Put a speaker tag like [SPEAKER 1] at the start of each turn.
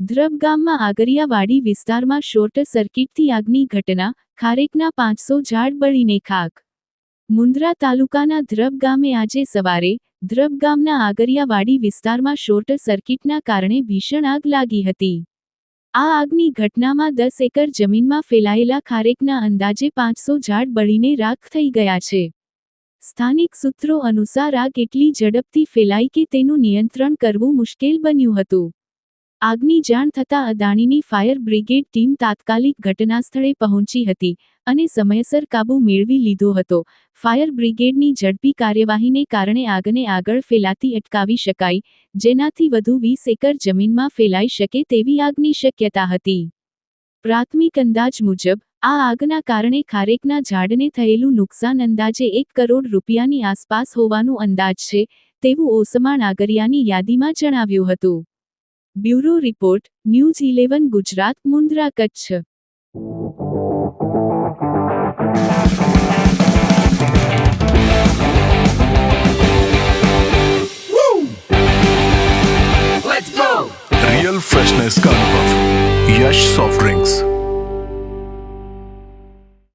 [SPEAKER 1] ધ્રબ ગામમાં આગરિયાવાડી વિસ્તારમાં શોર્ટ સર્કિટથી આગની ઘટના, ખારેકના પાંચસો ઝાડ બળીને ખાક. મુન્દ્રા તાલુકાના ધ્રબ ગામે આજે સવારે ધ્રબ ગામના આગરિયાવાડી વિસ્તારમાં શોર્ટ સર્કિટના કારણે ભીષણ આગ લાગી હતી. આ આગની ઘટનામાં દસ એકર જમીનમાં ફેલાયેલા ખારેકના અંદાજે પાંચસો ઝાડ બળીને રાખ થઈ ગયા છે. સ્થાનિક સૂત્રો અનુસાર આગ એટલી ઝડપથી ફેલાઈ કે તેનું નિયંત્રણ કરવું મુશ્કેલ બન્યું હતું. આગની જાણ થતાં અદાણીની ફાયર બ્રિગેડ ટીમ તાત્કાલિક ઘટનાસ્થળે પહોંચી હતી અને સમયસર કાબૂ મેળવી લીધો હતો. ફાયર બ્રિગેડની ઝડપી કાર્યવાહીને કારણે આગને આગળ ફેલાતી અટકાવી શકાઈ જેનાથી વધુ વીસ એકર જમીનમાં ફેલાઈ શકે તેવી આગની શક્યતા હતી. પ્રાથમિક અંદાજ મુજબ, આ આગના કારણે ખારેકના ઝાડને થયેલું નુકસાન અંદાજે એક કરોડ રૂપિયાની આસપાસ હોવાનું અંદાજ છે, તેવું ઓસમાણ આગરિયાની યાદીમાં જણાવ્યું હતું. bureau report news eleven Gujarat Mundra Kutch
[SPEAKER 2] real freshness का अनुभव यश सॉफ्ट ड्रिंक्स